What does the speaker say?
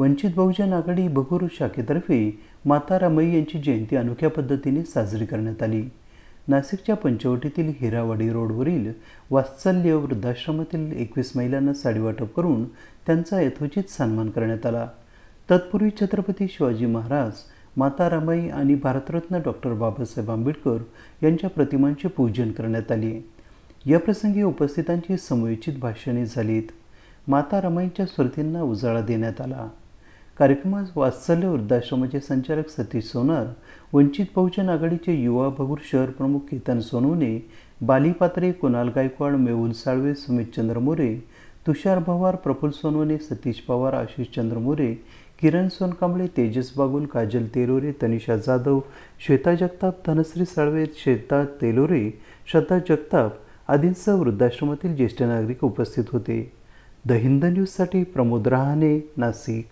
वंचित बहुजन आघाडी बगूर शाखेतर्फे माता यांची जयंती अनोख्या पद्धतीने साजरी करण्यात आली. नाशिकच्या पंचवटीतील हिरावाडी रोडवरील वात्सल्य वृद्धाश्रमातील एकवीस महिलांना साडी वाटप करून त्यांचा यथोचित सन्मान करण्यात आला. तत्पूर्वी छत्रपती शिवाजी महाराज माता आणि भारतरत्न डॉक्टर बाबासाहेब आंबेडकर यांच्या प्रतिमांचे पूजन करण्यात आले. याप्रसंगी उपस्थितांची समयोचित भाषणे झालीत. मातारमाईंच्या स्मृतींना उजाळा देण्यात आला. कार्यक्रमात वात्सल्य वृद्धाश्रमाचे संचालक सतीश सोनार वंचित बहुजन आघाडीचे युवा भगूर शहर प्रमुख केतन सोनवणे बाली पात्रे कुणाल गायकवाड मेहुल साळवे सुमित चंद्र मोरे तुषार पवार प्रफुल्ल सोनवणे सतीश पवार आशिष चंद्र मोरे किरण सोनकांबळे तेजस बागुल काजल तेलोरे तनिषा जाधव श्वेता जगताप धनश्री साळवे श्वेता तेलोरे श्रद्धा जगताप आदींसह वृद्धाश्रमातील ज्येष्ठ नागरिक उपस्थित होते. द हिंद न्यूजसाठी प्रमोद रहाणे नाशिक.